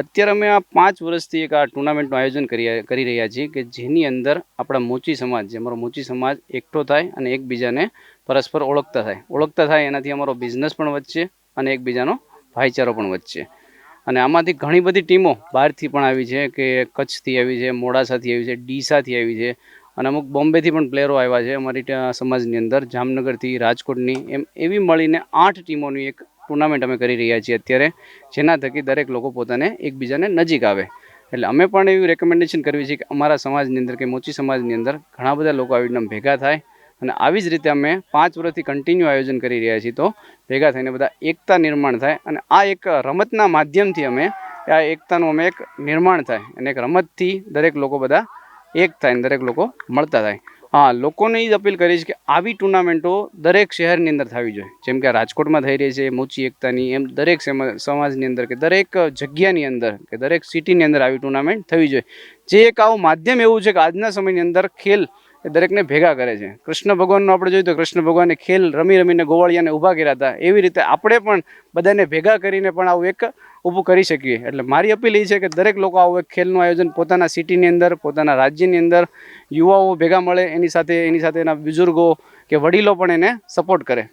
અત્યારે અમે આ પાંચ વર્ષથી એક આ ટુર્નામેન્ટનું આયોજન કરી કરી રહ્યા છીએ કે જેની અંદર આપણા મોચી સમાજ, જે અમારો મોચી સમાજ એકઠો થાય અને એકબીજાને પરસ્પર ઓળખતા થાય. ઓળખતા થાય એનાથી અમારો બિઝનેસ પણ વધશે અને એકબીજાનો ભાઈચારો પણ વધશે. અને આમાંથી ઘણી બધી ટીમો બહારથી પણ આવી છે કે કચ્છથી આવી છે, મોડાસાથી આવી છે, ડીસાથી આવી છે અને અમુક બોમ્બેથી પણ પ્લેયરો આવ્યા છે અમારી સમાજની અંદર, જામનગરથી, રાજકોટની, એમ, એવી મળીને આઠ ટીમોની એક ટુર્નામેન્ટ અમે કરી રહ્યા છીએ અત્યારે, જેના થકી દરેક લોકો પોતાને એકબીજાને નજીક આવે. એટલે અમે પણ એવી રેકમેન્ડેશન કરવી છે કે અમારા સમાજની અંદર કે મોચી સમાજની અંદર ઘણા બધા લોકો આવી રીતના ભેગા થાય અને આવી જ રીતે અમે પાંચ વર્ષથી કન્ટિન્યુ આયોજન કરી રહ્યા છીએ તો ભેગા થઈને બધા એકતા નિર્માણ થાય અને આ એક રમતના માધ્યમથી અમે, આ એકતાનું અમે એક નિર્માણ થાય અને એક રમતથી દરેક લોકો બધા એક થાય અને દરેક લોકો મળતા થાય. હા, લોકોને એ જ અપીલ કરીશ કે આવી ટુર્નામેન્ટો દરેક શહેરની અંદર થવી જોઈએ. જેમ કે રાજકોટમાં થઈ રહી છે, મોચી એકતાની એમ દરેક સેમ- સમાજની અંદર કે દરેક જગ્યાની અંદર કે દરેક સિટીની અંદર આવી ટુર્નામેન્ટ થવી જોઈએ. જે એક આવું માધ્યમ એવું છે કે આજના સમયની અંદર ખેલ એ દરેકને ભેગા કરે છે. કૃષ્ણ ભગવાનનું આપણે જોઈએ તો કૃષ્ણ ભગવાને ખેલ રમી રમીને ગોવાળિયાને ઊભા કર્યા હતા. એવી રીતે આપણે પણ બધાને ભેગા કરીને પણ આવું એક ઊભું કરી શકીએ. એટલે મારી અપીલ એ છે કે દરેક લોકો આવું એક ખેલનું આયોજન પોતાના સિટીની અંદર, પોતાના રાજ્યની અંદર યુવાઓ ભેગા મળે, એની સાથે એની સાથે એના બુઝુર્ગો કે વડીલો પણ એને સપોર્ટ કરે.